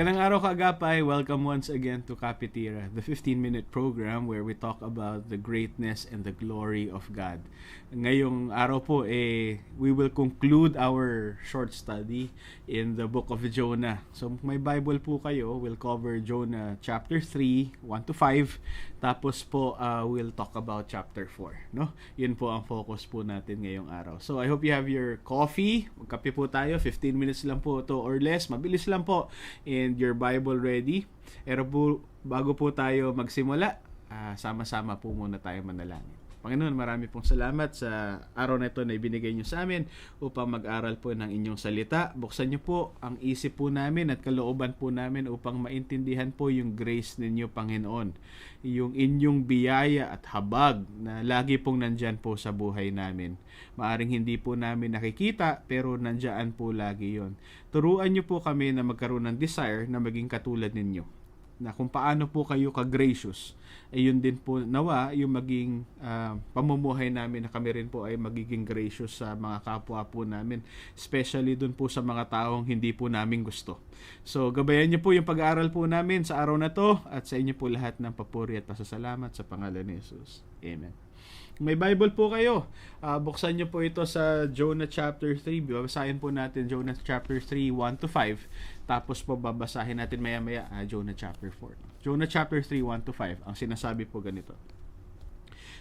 Magandang araw kaagapay. Welcome once again to Kapitira, the 15-minute program where we talk about the greatness and the glory of God. Ngayong araw po, eh, we will conclude our short study in the book of Jonah. So, may Bible po kayo, we'll cover Jonah chapter 3, 1 to 5. Tapos po, uh, we'll talk about chapter 4. No? Yun po ang focus po natin ngayong araw. So, I hope you have your coffee. Magkape po tayo. 15 minutes lang po to or less. Mabilis lang po. And your Bible ready. Pero po, bago po tayo magsimula, uh, sama-sama po muna tayo manalangin. Panginoon, marami pong salamat sa araw na ito na ibinigay niyo sa amin upang mag-aral po ng inyong salita. Buksan niyo po ang isip po namin at kalooban po namin upang maintindihan po yung grace ninyo, Panginoon. Yung inyong biyaya at habag na lagi pong nandyan po sa buhay namin. Maaring hindi po namin nakikita pero nandyan po lagi yon. Turuan niyo po kami na magkaroon ng desire na maging katulad ninyo na kung paano po kayo ka-gracious ay yun din po nawa yung maging uh, pamumuhay namin na kami rin po ay magiging gracious sa mga kapwa po namin especially dun po sa mga taong hindi po namin gusto so gabayan niyo po yung pag-aaral po namin sa araw na to at sa inyo po lahat ng papuri at pasasalamat sa pangalan ni Jesus Amen may Bible po kayo. Uh, buksan niyo po ito sa Jonah chapter 3. Babasahin po natin Jonah chapter 3, 1 to 5. Tapos po babasahin natin maya-maya uh, Jonah chapter 4. Jonah chapter 3, 1 to 5. Ang sinasabi po ganito.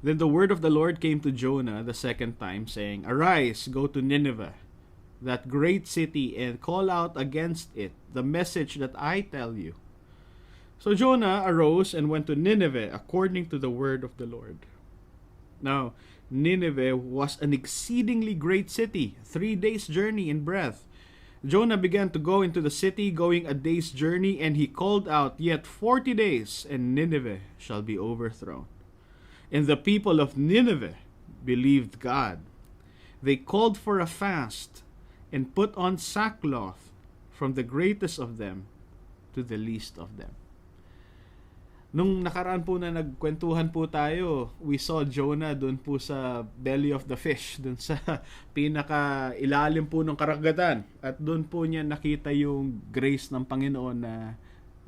Then the word of the Lord came to Jonah the second time, saying, Arise, go to Nineveh, that great city, and call out against it the message that I tell you. So Jonah arose and went to Nineveh according to the word of the Lord. Now, Nineveh was an exceedingly great city, three days' journey in breadth. Jonah began to go into the city, going a day's journey, and he called out, Yet forty days, and Nineveh shall be overthrown. And the people of Nineveh believed God. They called for a fast and put on sackcloth from the greatest of them to the least of them. Nung nakaraan po na nagkwentuhan po tayo, we saw Jonah doon po sa belly of the fish, doon sa pinaka ilalim po ng karagatan. At doon po niya nakita yung grace ng Panginoon na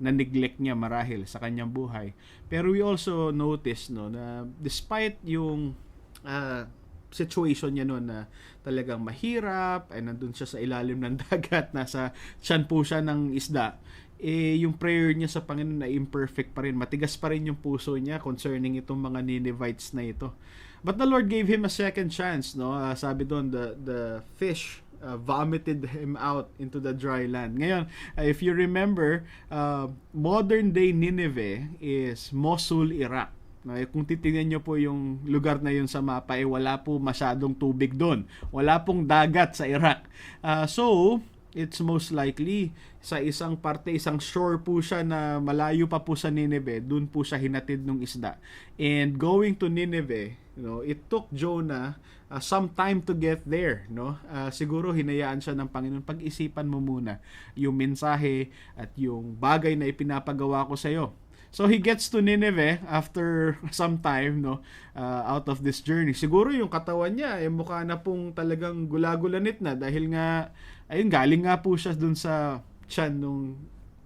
na-neglect niya marahil sa kanyang buhay. Pero we also notice no na despite yung uh, situation niya noon na talagang mahirap ay nandun siya sa ilalim ng dagat nasa tiyan po siya ng isda eh yung prayer niya sa Panginoon na imperfect pa rin. Matigas pa rin yung puso niya concerning itong mga Ninevites na ito. But the Lord gave him a second chance, no? Uh, sabi doon the the fish uh, vomited him out into the dry land. Ngayon, uh, if you remember, uh, modern day Nineveh is Mosul, Iraq. No, eh, kung titingnan nyo po yung lugar na yun sa mapa, eh, wala po masyadong tubig doon. Wala pong dagat sa Iraq. Uh, so, it's most likely sa isang parte, isang shore po siya na malayo pa po sa Nineveh, doon po siya hinatid ng isda. And going to Nineveh, you know, it took Jonah uh, some time to get there, no? Uh, siguro hinayaan siya ng Panginoon pag-isipan mo muna yung mensahe at yung bagay na ipinapagawa ko sa iyo So he gets to Nineveh after some time no uh, out of this journey. Siguro yung katawan niya eh mukha na pong talagang gulagulanit na dahil nga ayun galing nga po siya dun sa chan nung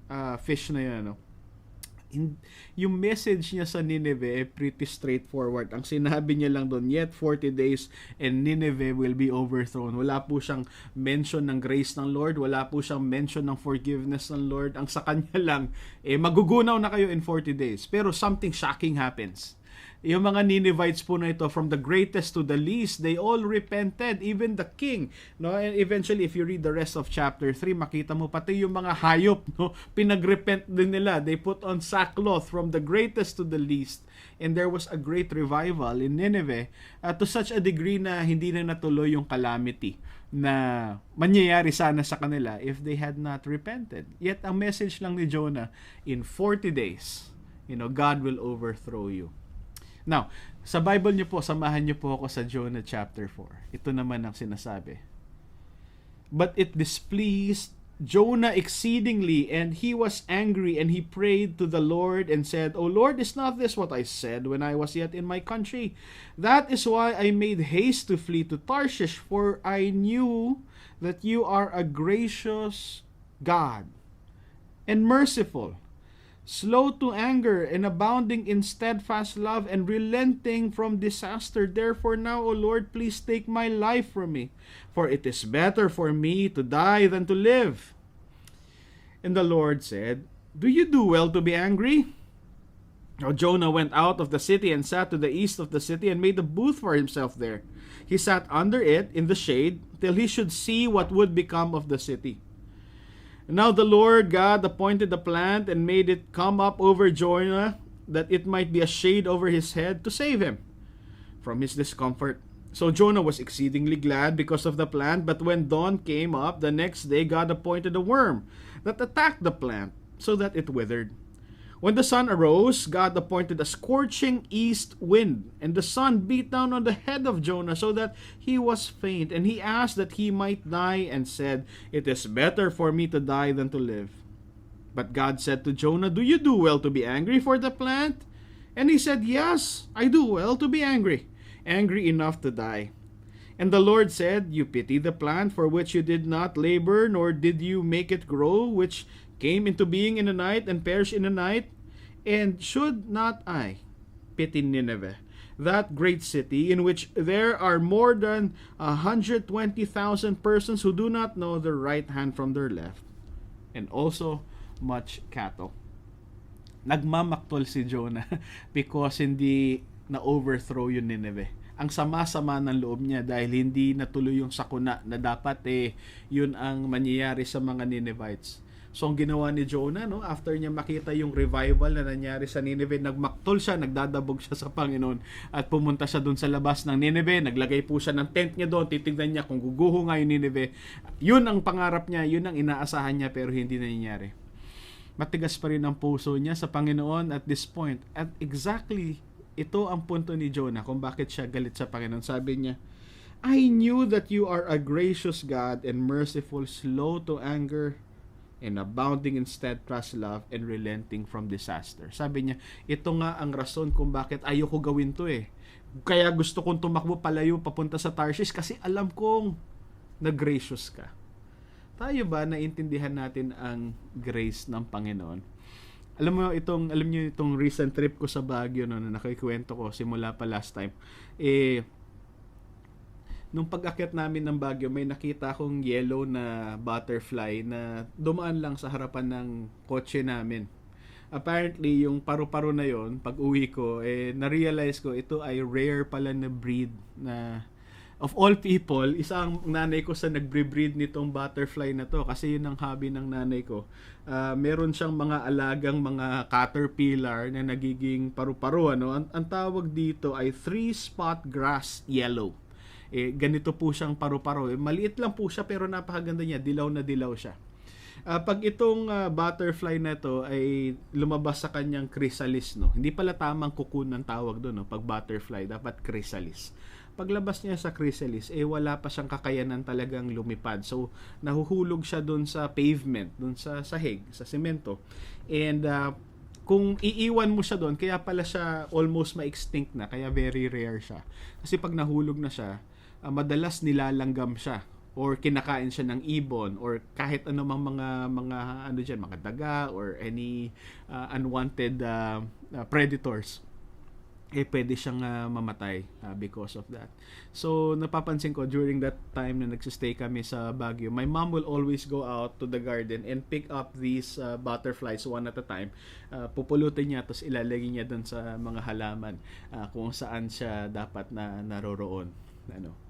uh, fish na yun no in, yung message niya sa Nineveh eh, pretty straightforward. Ang sinabi niya lang doon, yet 40 days and Nineveh will be overthrown. Wala po siyang mention ng grace ng Lord, wala po siyang mention ng forgiveness ng Lord. Ang sa kanya lang, eh, magugunaw na kayo in 40 days. Pero something shocking happens yung mga Ninevites po na ito, from the greatest to the least, they all repented, even the king. No? And eventually, if you read the rest of chapter 3, makita mo pati yung mga hayop, no? pinagrepent din nila. They put on sackcloth from the greatest to the least. And there was a great revival in Nineveh uh, to such a degree na hindi na natuloy yung calamity na mangyayari sana sa kanila if they had not repented. Yet, ang message lang ni Jonah, in 40 days, you know, God will overthrow you. Now, sa Bible niyo po, samahan niyo po ako sa Jonah chapter 4. Ito naman ang sinasabi. But it displeased Jonah exceedingly, and he was angry, and he prayed to the Lord and said, O Lord, is not this what I said when I was yet in my country? That is why I made haste to flee to Tarshish, for I knew that you are a gracious God, and merciful, slow to anger, and abounding in steadfast love, and relenting from disaster. Therefore, now, O Lord, please take my life from me, for it is better for me to die than to live. And the Lord said, Do you do well to be angry? Now Jonah went out of the city and sat to the east of the city and made a booth for himself there. He sat under it in the shade till he should see what would become of the city. Now the Lord God appointed a plant and made it come up over Jonah that it might be a shade over his head to save him from his discomfort. So Jonah was exceedingly glad because of the plant, but when dawn came up the next day, God appointed a worm that attacked the plant so that it withered. When the sun arose, God appointed a scorching east wind, and the sun beat down on the head of Jonah so that he was faint, and he asked that he might die, and said, It is better for me to die than to live. But God said to Jonah, Do you do well to be angry for the plant? And he said, Yes, I do well to be angry, angry enough to die. And the Lord said, You pity the plant for which you did not labor, nor did you make it grow, which came into being in a night and perished in a night? And should not I pity Nineveh, that great city in which there are more than a 120,000 persons who do not know their right hand from their left, and also much cattle? Nagmamaktol si Jonah because hindi na-overthrow yung Nineveh ang sama-sama ng loob niya dahil hindi natuloy yung sakuna na dapat eh yun ang mangyayari sa mga Ninevites. So ang ginawa ni Jonah no after niya makita yung revival na nangyari sa Nineveh, nagmaktol siya, nagdadabog siya sa Panginoon at pumunta siya doon sa labas ng Nineveh, naglagay po siya ng tent niya doon, titignan niya kung guguho nga yung Nineveh. Yun ang pangarap niya, yun ang inaasahan niya pero hindi nangyayari. Matigas pa rin ang puso niya sa Panginoon at this point. At exactly ito ang punto ni Jonah kung bakit siya galit sa Panginoon. Sabi niya, I knew that you are a gracious God and merciful, slow to anger, and abounding in steadfast love and relenting from disaster. Sabi niya, ito nga ang rason kung bakit ayoko gawin to eh. Kaya gusto kong tumakbo palayo papunta sa Tarshish kasi alam kong na-gracious ka. Tayo ba naintindihan natin ang grace ng Panginoon? alam mo itong alam niyo itong recent trip ko sa Baguio no na nakikwento ko simula pa last time eh nung pag-akyat namin ng Baguio may nakita akong yellow na butterfly na dumaan lang sa harapan ng kotse namin apparently yung paru-paro na yon pag uwi ko eh na-realize ko ito ay rare pala na breed na of all people, isang nanay ko sa nagbre-breed nitong butterfly na to kasi yun ang hobby ng nanay ko. Uh, meron siyang mga alagang mga caterpillar na nagiging paru-paro ano. Ang, ang tawag dito ay three spot grass yellow. Eh, ganito po siyang paru-paro. Eh, maliit lang po siya pero napakaganda niya. Dilaw na dilaw siya. Uh, pag itong uh, butterfly na to ay lumabas sa kanyang chrysalis, no? Hindi pala tamang cocoon ng tawag doon, no? Pag butterfly, dapat chrysalis paglabas niya sa chrysalis, eh wala pa siyang kakayanan talagang lumipad. So, nahuhulog siya doon sa pavement, doon sa sahig, sa semento. And uh, kung iiwan mo siya doon, kaya pala siya almost ma-extinct na, kaya very rare siya. Kasi pag nahulog na siya, uh, madalas nilalanggam siya or kinakain siya ng ibon or kahit ano mang mga mga ano diyan mga daga or any uh, unwanted uh, uh, predators eh pwede siyang uh, mamatay uh, because of that. So napapansin ko during that time na nagsistay kami sa Baguio, my mom will always go out to the garden and pick up these uh, butterflies one at a time. Uh, pupulutin niya tapos ilalagay niya doon sa mga halaman uh, kung saan siya dapat na naroroon. Ano.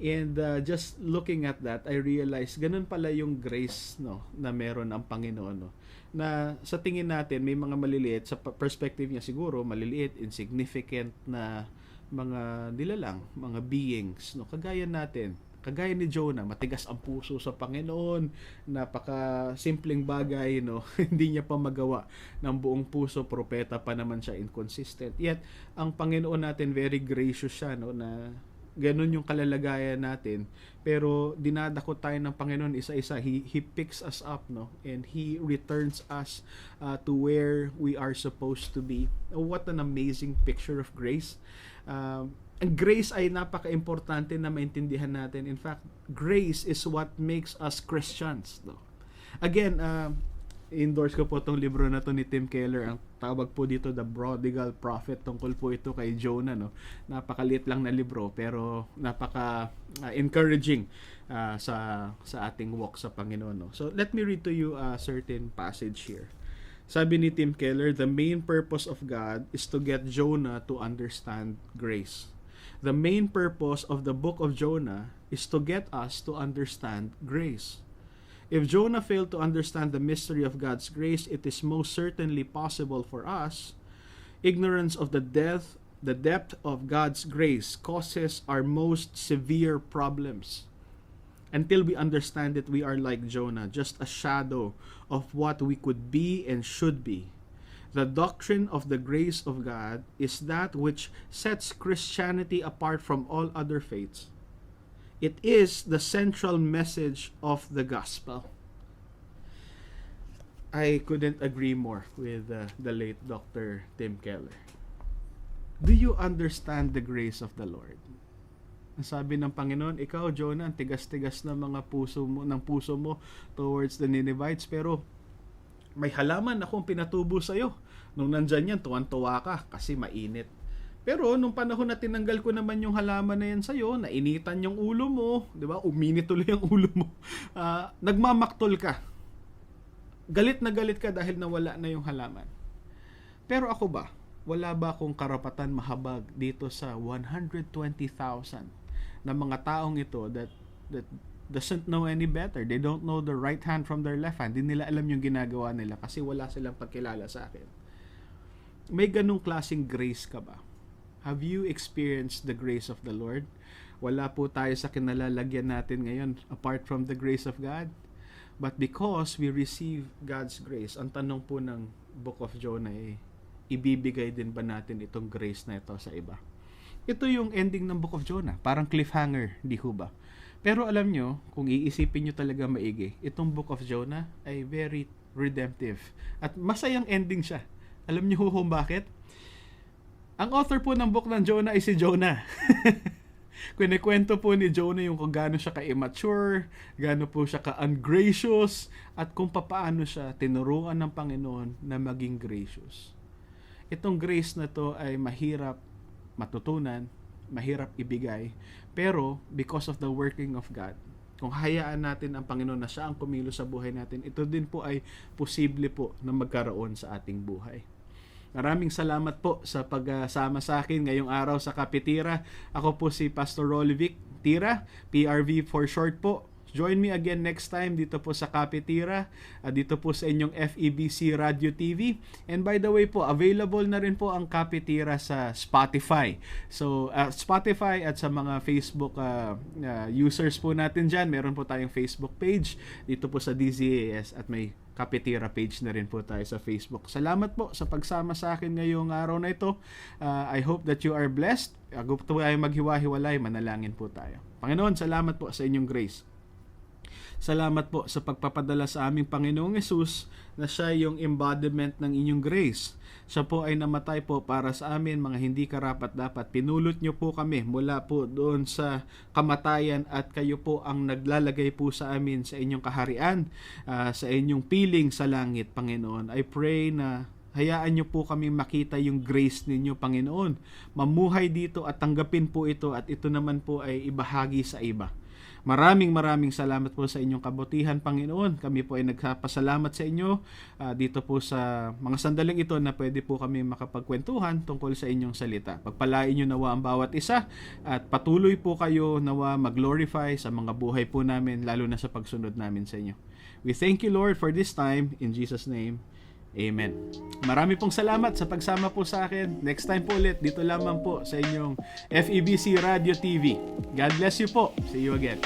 And uh, just looking at that, I realized ganun pala yung grace no na meron ang Panginoon no. Na sa tingin natin may mga maliliit sa perspective niya siguro maliliit, insignificant na mga nilalang, mga beings no kagaya natin. Kagaya ni Jonah, matigas ang puso sa Panginoon, napaka simpleng bagay no, hindi niya pa magawa ng buong puso, propeta pa naman siya inconsistent. Yet ang Panginoon natin very gracious siya no na ganun yung kalalagayan natin. Pero dinadako tayo ng Panginoon isa-isa. He he picks us up no? And he returns us uh, to where we are supposed to be. Oh, what an amazing picture of grace. Uh, ang grace ay napaka-importante na maintindihan natin. In fact grace is what makes us Christians no? Again uh, endorse ko po tong libro na to ni Tim Keller. Ang tawag po dito The Prodigal Prophet. Tungkol po ito kay Jonah. No? Napakaliit lang na libro pero napaka uh, encouraging uh, sa sa ating walk sa Panginoon. No? So let me read to you a certain passage here. Sabi ni Tim Keller, the main purpose of God is to get Jonah to understand grace. The main purpose of the book of Jonah is to get us to understand grace. If Jonah failed to understand the mystery of God's grace, it is most certainly possible for us. Ignorance of the depth, the depth of God's grace causes our most severe problems. Until we understand it, we are like Jonah, just a shadow of what we could be and should be. The doctrine of the grace of God is that which sets Christianity apart from all other faiths. It is the central message of the gospel. I couldn't agree more with uh, the late Dr. Tim Keller. Do you understand the grace of the Lord? Ang sabi ng Panginoon, ikaw, Jonah, tigas-tigas ng mga puso mo, ng puso mo towards the Ninevites, pero may halaman akong pinatubo sa iyo. Nung nandyan yan, tuwan-tuwa ka kasi mainit. Pero nung panahon na tinanggal ko naman yung halaman na yan sa'yo, nainitan yung ulo mo, di ba? Uminit tuloy ang ulo mo. Uh, nagmamaktol ka. Galit na galit ka dahil nawala na yung halaman. Pero ako ba? Wala ba akong karapatan mahabag dito sa 120,000 na mga taong ito that that doesn't know any better. They don't know the right hand from their left hand. Hindi nila alam yung ginagawa nila kasi wala silang pagkilala sa akin. May ganong klaseng grace ka ba? Have you experienced the grace of the Lord? Wala po tayo sa kinalalagyan natin ngayon apart from the grace of God. But because we receive God's grace, ang tanong po ng Book of Jonah eh, ibibigay din ba natin itong grace na ito sa iba? Ito yung ending ng Book of Jonah. Parang cliffhanger, di ho ba? Pero alam nyo, kung iisipin nyo talaga maigi, itong Book of Jonah ay very redemptive. At masayang ending siya. Alam nyo kung bakit? Ang author po ng book ng Jonah ay si Jonah. Kunikwento po ni Jonah yung kung gaano siya ka-immature, gaano po siya ka-ungracious, at kung papaano siya tinuruan ng Panginoon na maging gracious. Itong grace na to ay mahirap matutunan, mahirap ibigay, pero because of the working of God, kung hayaan natin ang Panginoon na siya ang kumilo sa buhay natin, ito din po ay posible po na magkaroon sa ating buhay. Maraming salamat po sa pagsama sa akin ngayong araw sa Kapitira. Ako po si Pastor Rolivic Tira, PRV for short po. Join me again next time dito po sa Kapitira, uh, dito po sa inyong FEBC Radio TV. And by the way po, available na rin po ang Kapitira sa Spotify. So, uh, Spotify at sa mga Facebook uh, uh, users po natin dyan, meron po tayong Facebook page dito po sa DZAS at may Kapitira page na rin po tayo sa Facebook. Salamat po sa pagsama sa akin ngayong araw na ito. Uh, I hope that you are blessed. Bago po tayo maghiwa-hiwalay, manalangin po tayo. Panginoon, salamat po sa inyong grace. Salamat po sa pagpapadala sa aming Panginoong Yesus na siya yung embodiment ng inyong grace. Siya po ay namatay po para sa amin mga hindi karapat dapat. Pinulot niyo po kami mula po doon sa kamatayan at kayo po ang naglalagay po sa amin sa inyong kaharian, uh, sa inyong piling sa langit, Panginoon. I pray na Hayaan niyo po kami makita yung grace ninyo, Panginoon. Mamuhay dito at tanggapin po ito at ito naman po ay ibahagi sa iba. Maraming maraming salamat po sa inyong kabutihan, Panginoon. Kami po ay nagpasalamat sa inyo uh, dito po sa mga sandaling ito na pwede po kami makapagkwentuhan tungkol sa inyong salita. Pagpalain nyo nawa ang bawat isa at patuloy po kayo nawa mag-glorify sa mga buhay po namin, lalo na sa pagsunod namin sa inyo. We thank you, Lord, for this time. In Jesus' name, Amen. Marami pong salamat sa pagsama po sa akin. Next time po ulit, dito lamang po sa inyong FEBC Radio TV. God bless you po. See you again.